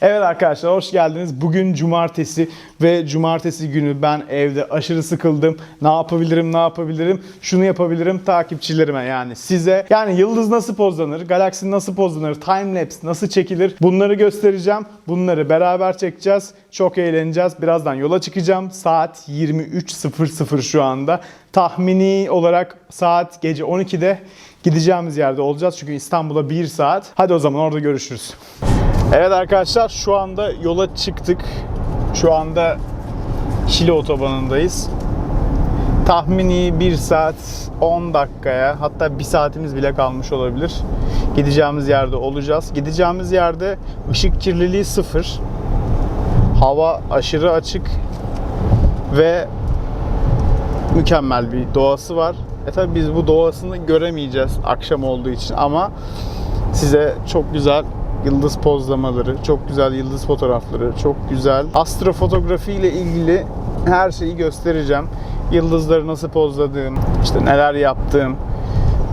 Evet arkadaşlar hoş geldiniz. Bugün cumartesi ve cumartesi günü ben evde aşırı sıkıldım. Ne yapabilirim, ne yapabilirim? Şunu yapabilirim takipçilerime yani size. Yani yıldız nasıl pozlanır, galaksi nasıl pozlanır, timelapse nasıl çekilir? Bunları göstereceğim. Bunları beraber çekeceğiz. Çok eğleneceğiz. Birazdan yola çıkacağım. Saat 23.00 şu anda. Tahmini olarak saat gece 12'de gideceğimiz yerde olacağız. Çünkü İstanbul'a 1 saat. Hadi o zaman orada görüşürüz. Evet arkadaşlar şu anda yola çıktık. Şu anda Şile otobanındayız. Tahmini 1 saat 10 dakikaya hatta 1 saatimiz bile kalmış olabilir. Gideceğimiz yerde olacağız. Gideceğimiz yerde ışık kirliliği sıfır. Hava aşırı açık ve mükemmel bir doğası var. E tabi biz bu doğasını göremeyeceğiz akşam olduğu için ama size çok güzel yıldız pozlamaları, çok güzel yıldız fotoğrafları, çok güzel astrofotografi ile ilgili her şeyi göstereceğim. Yıldızları nasıl pozladığım, işte neler yaptığım.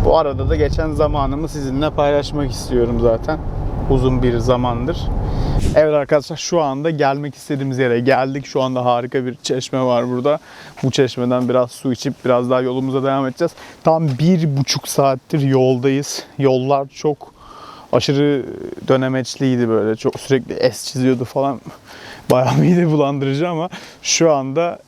Bu arada da geçen zamanımı sizinle paylaşmak istiyorum zaten. Uzun bir zamandır. Evet arkadaşlar şu anda gelmek istediğimiz yere geldik. Şu anda harika bir çeşme var burada. Bu çeşmeden biraz su içip biraz daha yolumuza devam edeceğiz. Tam bir buçuk saattir yoldayız. Yollar çok aşırı dönemeçliydi böyle. Çok sürekli es çiziyordu falan. Bayağı mide bulandırıcı ama şu anda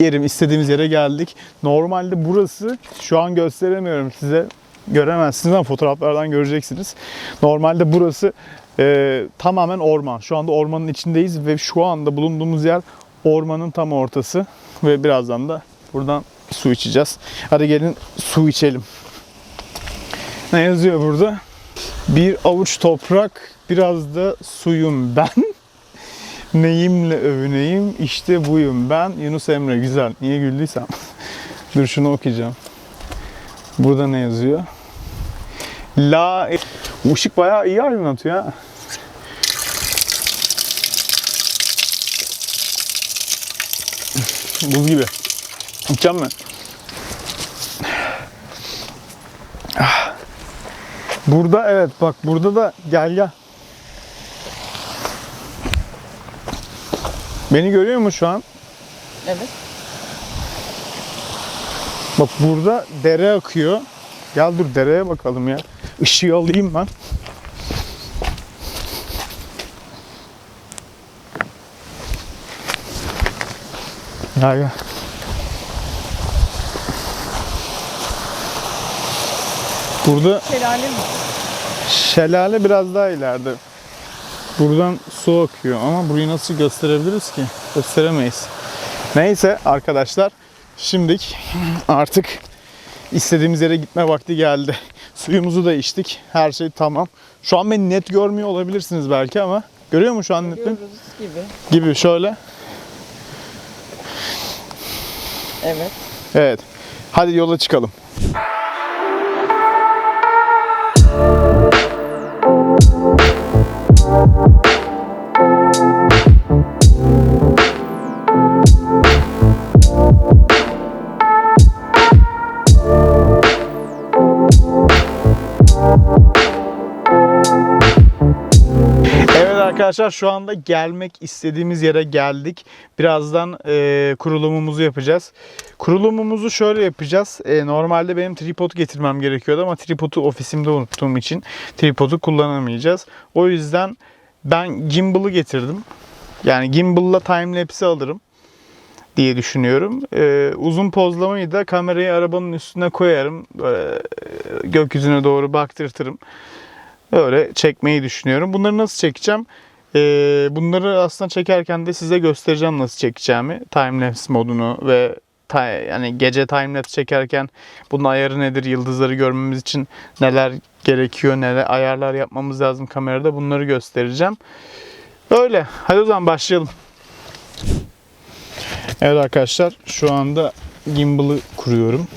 yerim istediğimiz yere geldik. Normalde burası şu an gösteremiyorum size. Göremezsiniz ama fotoğraflardan göreceksiniz. Normalde burası e, tamamen orman. Şu anda ormanın içindeyiz ve şu anda bulunduğumuz yer ormanın tam ortası. Ve birazdan da buradan su içeceğiz. Hadi gelin su içelim. Ne yazıyor burada? Bir avuç toprak, biraz da suyum ben. Neyimle övüneyim, işte buyum ben. Yunus Emre güzel. Niye güldüysem. Dur şunu okuyacağım. Burada ne yazıyor? La... Bu ışık bayağı iyi aydınlatıyor ha. Buz gibi. İçeceğim mi? Ah. Burada evet bak burada da gel gel. Beni görüyor mu şu an? Evet. Bak burada dere akıyor. Gel dur dereye bakalım ya. Işığı alayım ben. Gel gel. Burada Şelale mi? şelale biraz daha ileride. Buradan su akıyor ama burayı nasıl gösterebiliriz ki? Gösteremeyiz. Neyse arkadaşlar şimdilik artık istediğimiz yere gitme vakti geldi. Suyumuzu da içtik. Her şey tamam. Şu an beni net görmüyor olabilirsiniz belki ama görüyor mu şu an net mi? Görürüz gibi. Gibi şöyle. Evet. Evet. Hadi yola çıkalım. Arkadaşlar şu anda gelmek istediğimiz yere geldik. Birazdan e, kurulumumuzu yapacağız. Kurulumumuzu şöyle yapacağız. E, normalde benim tripodu getirmem gerekiyordu ama tripodu ofisimde unuttuğum için tripodu kullanamayacağız. O yüzden ben gimbal'ı getirdim. Yani gimbal'la timelapse'i alırım diye düşünüyorum. E, uzun pozlamayı da kamerayı arabanın üstüne koyarım. Böyle, gökyüzüne doğru baktırtırım. Öyle çekmeyi düşünüyorum. Bunları nasıl çekeceğim? Ee, bunları aslında çekerken de size göstereceğim nasıl çekeceğimi. Timelapse modunu ve yani gece timelapse çekerken bunun ayarı nedir? Yıldızları görmemiz için neler gerekiyor? Neler ayarlar yapmamız lazım kamerada? Bunları göstereceğim. Öyle. Hadi o zaman başlayalım. Evet arkadaşlar şu anda gimbal'ı kuruyorum.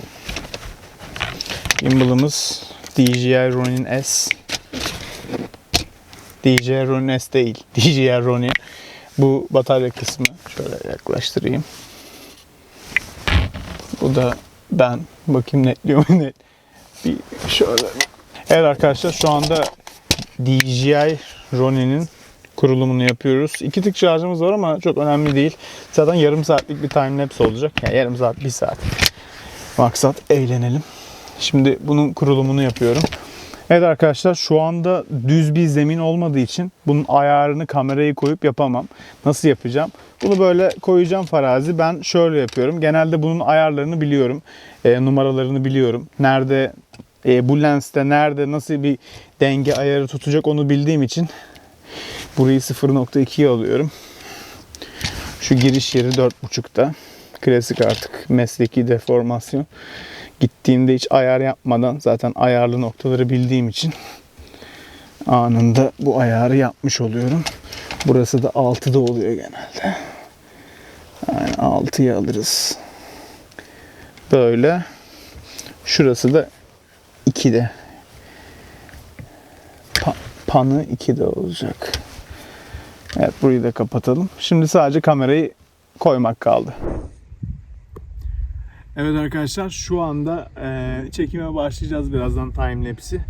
Gimbal'ımız DJI Ronin S. DJI Ronin S değil. DJI Ronin. Bu batarya kısmı. Şöyle yaklaştırayım. Bu da ben. Bakayım netliyor mu net. Bir şöyle. Evet arkadaşlar şu anda DJI Ronin'in kurulumunu yapıyoruz. İki tık şarjımız var ama çok önemli değil. Zaten yarım saatlik bir time lapse olacak. Yani yarım saat, bir saat. Maksat eğlenelim. Şimdi bunun kurulumunu yapıyorum. Evet arkadaşlar şu anda düz bir zemin olmadığı için bunun ayarını kamerayı koyup yapamam. Nasıl yapacağım? Bunu böyle koyacağım farazi. Ben şöyle yapıyorum. Genelde bunun ayarlarını biliyorum. E, numaralarını biliyorum. Nerede e, bu lenste nerede nasıl bir denge ayarı tutacak onu bildiğim için burayı 0.2'ye alıyorum. Şu giriş yeri 4.5'ta. Klasik artık mesleki deformasyon. Gittiğimde hiç ayar yapmadan zaten ayarlı noktaları bildiğim için anında bu ayarı yapmış oluyorum. Burası da 6'da oluyor genelde. Yani 6'ya alırız. Böyle. Şurası da 2'de. Pa- panı 2'de olacak. Evet burayı da kapatalım. Şimdi sadece kamerayı koymak kaldı. Evet arkadaşlar şu anda e, çekime başlayacağız birazdan time lapse'i.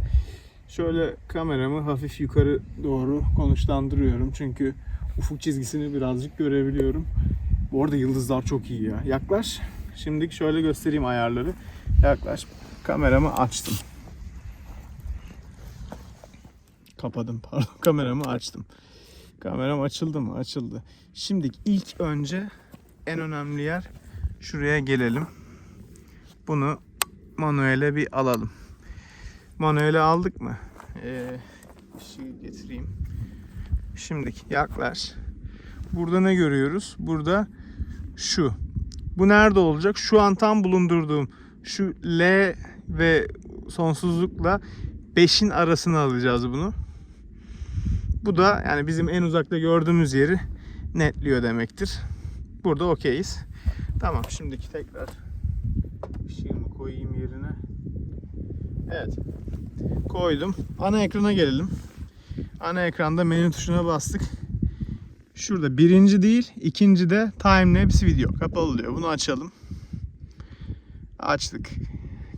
Şöyle kameramı hafif yukarı doğru konuşlandırıyorum çünkü ufuk çizgisini birazcık görebiliyorum. Bu arada yıldızlar çok iyi ya. Yaklaş. Şimdi şöyle göstereyim ayarları. Yaklaş. Kameramı açtım. Kapadım pardon. Kameramı açtım. Kameram açıldı mı? Açıldı. Şimdi ilk önce en önemli yer şuraya gelelim. Bunu manuele bir alalım. Manuele aldık mı? Ee, ışığı getireyim. Şimdi yaklaş. Burada ne görüyoruz? Burada şu. Bu nerede olacak? Şu an tam bulundurduğum şu L ve sonsuzlukla 5'in arasına alacağız bunu. Bu da yani bizim en uzakta gördüğümüz yeri netliyor demektir. Burada okeyiz. Tamam şimdiki tekrar koyayım yerine. Evet. Koydum. Ana ekrana gelelim. Ana ekranda menü tuşuna bastık. Şurada birinci değil, ikinci de time lapse video. Kapalı diyor. Bunu açalım. Açtık.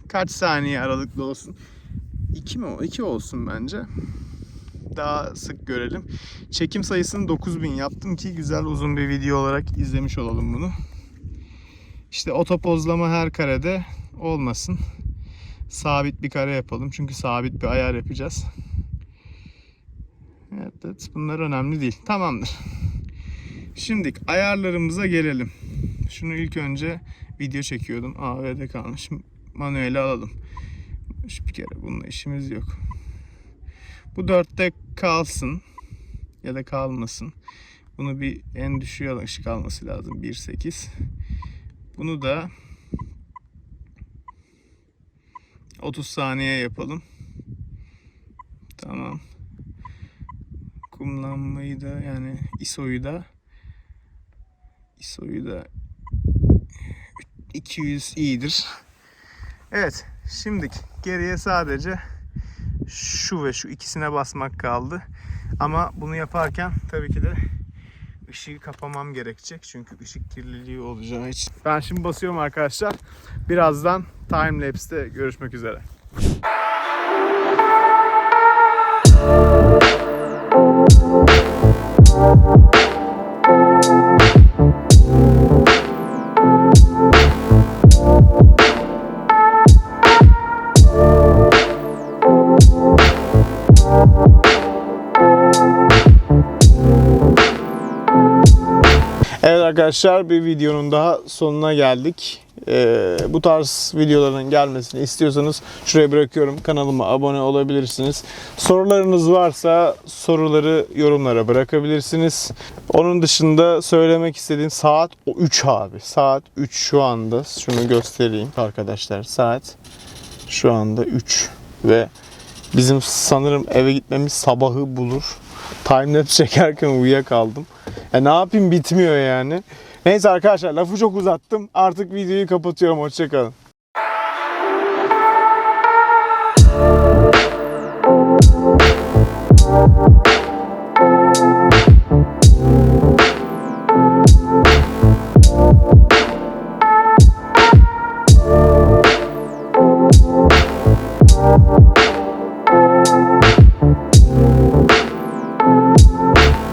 Kaç saniye aralıklı olsun? 2 mi? o? 2 olsun bence. Daha sık görelim. Çekim sayısını 9000 yaptım ki güzel uzun bir video olarak izlemiş olalım bunu. İşte otopozlama her karede olmasın. Sabit bir kare yapalım. Çünkü sabit bir ayar yapacağız. Evet, bunlar önemli değil. Tamamdır. Şimdi ayarlarımıza gelelim. Şunu ilk önce video çekiyordum. AV'de kalmış. Manueli alalım. Şu bir kere bununla işimiz yok. Bu 4'te kalsın ya da kalmasın. Bunu bir en düşüğe ışık alması lazım. 1.8. Bunu da 30 saniye yapalım. Tamam. Kumlanmayı da yani ISO'yu da ISO'yu da 200 iyidir. Evet. Şimdi geriye sadece şu ve şu ikisine basmak kaldı. Ama bunu yaparken tabii ki de ışığı kapamam gerekecek. Çünkü ışık kirliliği olacağı için. Ben şimdi basıyorum arkadaşlar. Birazdan time lapse'te görüşmek üzere. Arkadaşlar bir videonun daha sonuna geldik. Ee, bu tarz videoların gelmesini istiyorsanız şuraya bırakıyorum. Kanalıma abone olabilirsiniz. Sorularınız varsa soruları yorumlara bırakabilirsiniz. Onun dışında söylemek istediğim saat o 3 abi. Saat 3 şu anda. Şunu göstereyim arkadaşlar. Saat şu anda 3 ve bizim sanırım eve gitmemiz sabahı bulur. Timelapse çekerken uyuyakaldım. Ya ne yapayım bitmiyor yani. Neyse arkadaşlar lafı çok uzattım. Artık videoyu kapatıyorum. Hoşçakalın.